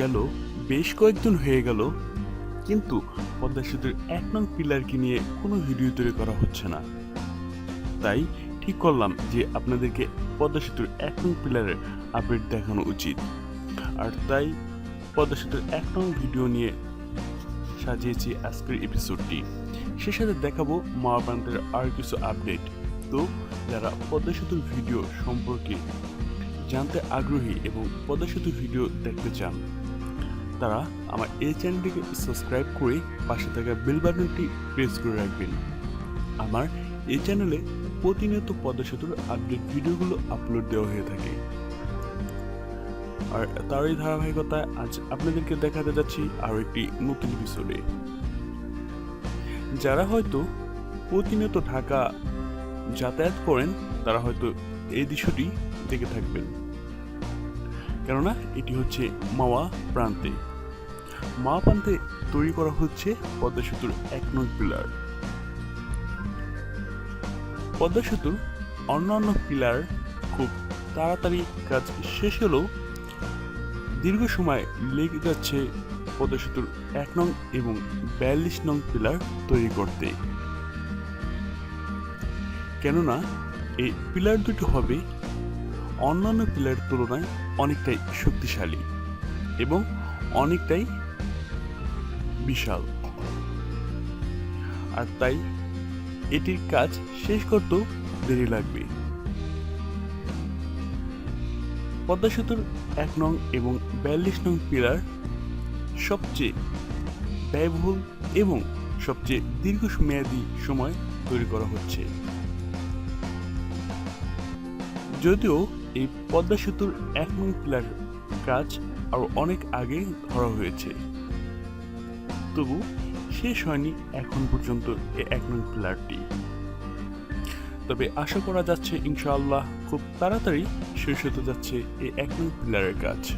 গেল, বেশ কয়েকজন হয়ে গেল, কিন্তু পদ্মা সেতুর এক নং পিলারকে নিয়ে কোনো ভিডিও তৈরি করা হচ্ছে না। তাই ঠিক করলাম যে আপনাদেরকে পদ্মা সেতুর এক নং পিলারের আপডেট দেখানো উচিত। আর তাই পদ্মা সেতুর এক নং ভিডিও নিয়ে সাজিয়েছি আজকের এপিসোডটি সে সাথে দেখাবো মাওয়া প্রান্তের আর কিছু আপডেট। তো যারা পদ্মা সেতুর ভিডিও সম্পর্কে জানতে আগ্রহী এবং পদ্মা সেতুর ভিডিও দেখতে চান তারা আমার এই চ্যানেলটিকে সাবস্ক্রাইব করে পাশে থাকা বেল বাটনটি প্রেস করে রাখবেন। আমার এই চ্যানেলে প্রতিনিয়ত পদ্মা সেতুর আপডেট ভিডিওগুলো আপলোড দেওয়া হয়ে থাকে। আর তার তারই ধারাবাহিকতায় আজ আপনাদেরকে দেখাতে যাচ্ছি আরও একটি নতুন এপিসোডে যারা হয়তো প্রতিনিয়ত ঢাকা যাতায়াত করেন, তারা হয়তো এই দৃশ্যটি দেখে থাকবেন। কেননা, এটি হচ্ছে মাওয়া প্রান্তে। মাওয়া প্রান্তে তৈরি করা হচ্ছে পদ্মা সেতুর এক নং পিলার। পদ্মা সেতুর অন্যান্য পিলার খুব তাড়াতাড়ি কাজ শেষ হলেও দীর্ঘ সময় লেগে যাচ্ছে পদ্মা সেতুর এক নং এবং বিয়াল্লিশ নং পিলার তৈরি করতে। কেননা, এই পিলার দুটো হবে অন্যান্য পিলারের তুলনায় অনেকটাই শক্তিশালী এবং অনেকটাই বিশাল। আর তাই এটির কাজ শেষ করতেও দেরি লাগবে। পদ্মা সেতুর এক নং এবং বিয়াল্লিশ নং পিলার সবচেয়ে ব্যয়বহুল এবং সবচেয়ে দীর্ঘমেয়াদী সময় তৈরি করা হচ্ছে। যদিও এই পদ্মা সেতুর এক নং পিলার কাজ আরও অনেক আগে ধরা হয়েছে। তবু শেষ হয়নি এখন পর্যন্ত এক নং পিলারটি তবে আশা করা যাচ্ছে ইনশাআল্লাহ খুব তাড়াতাড়ি শেষ হতে যাচ্ছে এই এক নং পিলারের কাজ।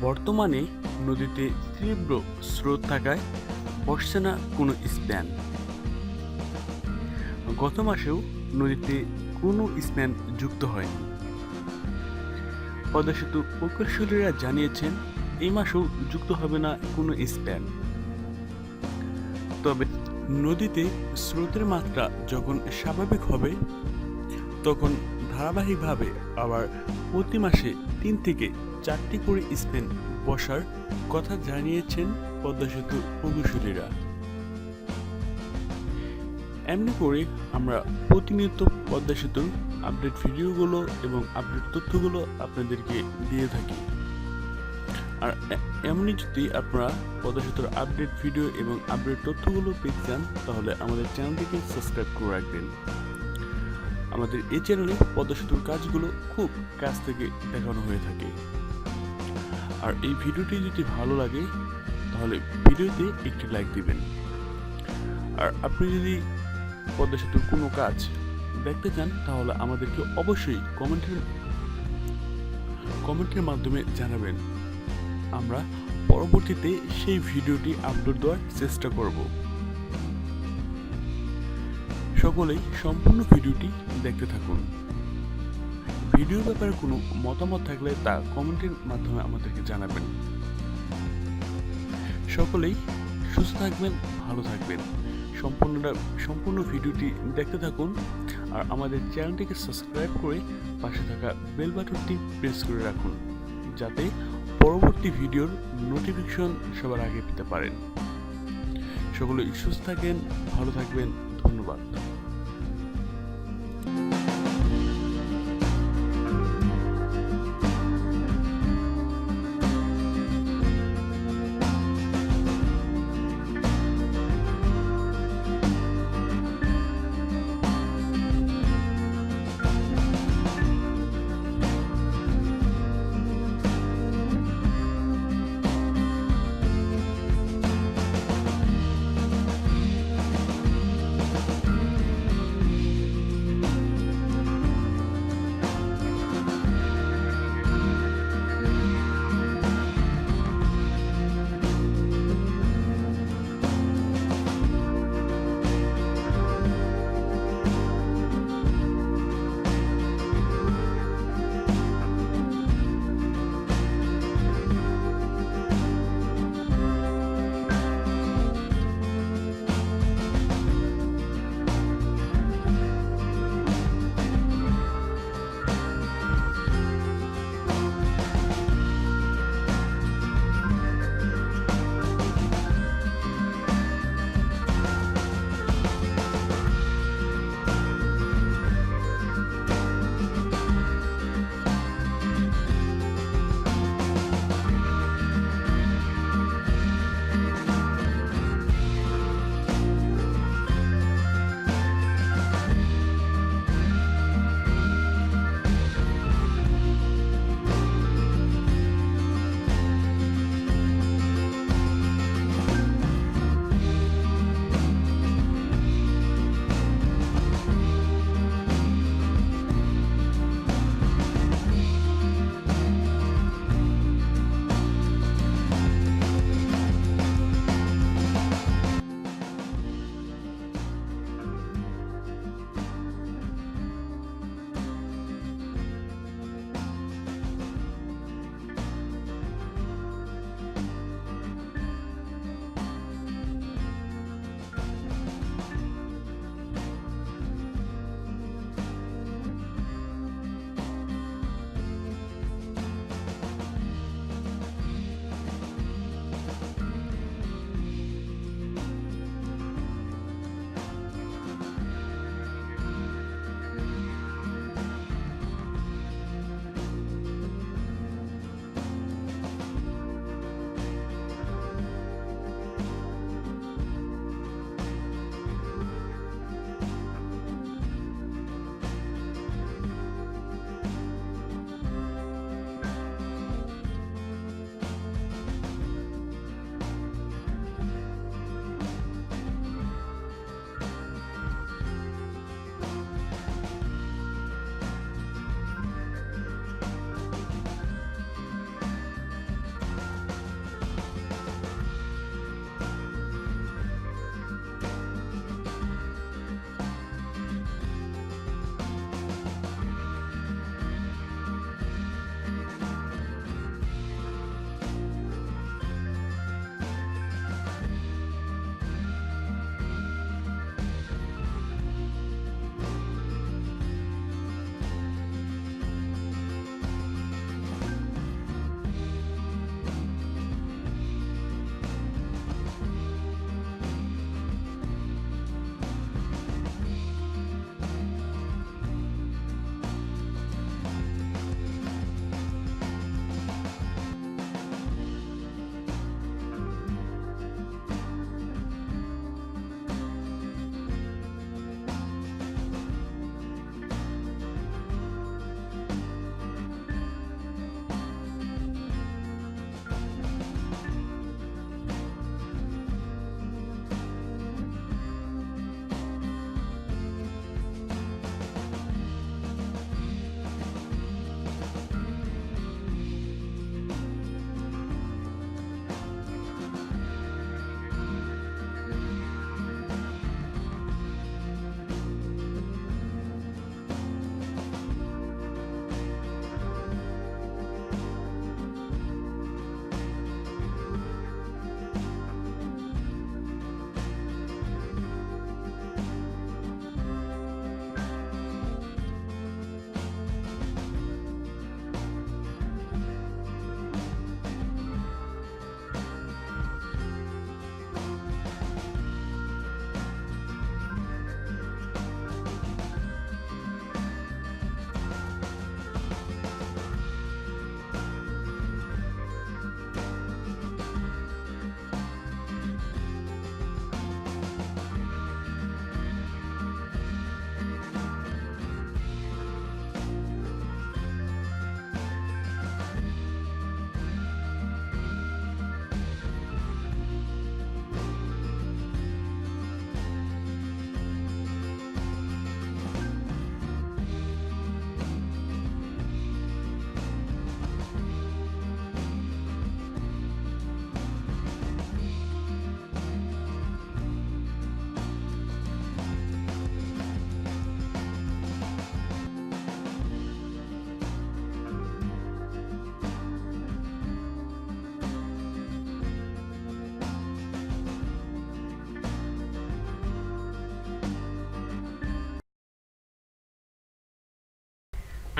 বর্তমানে নদীতে তীব্র স্রোত থাকায় বসছে না কোনো স্প্যান। গত মাসেও নদীতে কোনো স্প্যান যুক্ত হয়নি। পদ্মা সেতু প্রকৌশলীরা জানিয়েছেন এই মাসেও যুক্ত হবে না কোনো স্প্যান। তবে নদীতে স্রোতের মাত্রা যখন স্বাভাবিক হবে, তখন ধারাবাহিকভাবে আবার প্রতি মাসে তিন থেকে চারটি করে স্পেন বসার কথা জানিয়েছেন পদ্মা সেতু প্রকৌশলীরা এমনি করে আমরা প্রতিনিয়ত পদ্মা সেতুর আপডেট ভিডিওগুলো এবং আপডেট তথ্যগুলো আপনাদেরকে দিয়ে থাকি। আর এ- এমনই যদি আপনারা পদ্মা সেতুর আপডেট ভিডিও এবং আপডেট তথ্যগুলো পেতে চান, তাহলে আমাদের চ্যানেলটিকে সাবস্ক্রাইব করে রাখবেন। আমাদের এই চ্যানেলে পদ্মা সেতুর কাজগুলো খুব কাছ থেকে দেখানো হয়ে থাকে। আর এই ভিডিওটি যদি ভালো লাগে, তাহলে ভিডিওতে একটি লাইক দিবেন। আর আপনি যদি পদ্মা সেতুর কোনো কাজ দেখতে চান, তাহলে আমাদেরকে অবশ্যই কমেন্টের কমেন্টের মাধ্যমে জানাবেন। আমরা পরবর্তীতে সেই ভিডিওটি আপলোড দেওয়ার চেষ্টা করব। সকলেই সম্পূর্ণ ভিডিওটি দেখতে থাকুন। ভিডিওর ব্যাপারে কোনো মতামত থাকলে তা কমেন্টের মাধ্যমে আমাদেরকে জানাবেন। সকলেই সুস্থ থাকবেন, ভালো থাকবেন। সম্পূর্ণটা, সম্পূর্ণ ভিডিওটি দেখতে থাকুন আর আমাদের চ্যানেলটিকে সাবস্ক্রাইব করে পাশে থাকা বেল বাটনটি প্রেস করে রাখুন, যাতে পরবর্তী ভিডিওর নোটিফিকেশন সবার আগে পেতে পারেন। সকলে সুস্থ থাকেন ভালো থাকবেন ধন্যবাদ।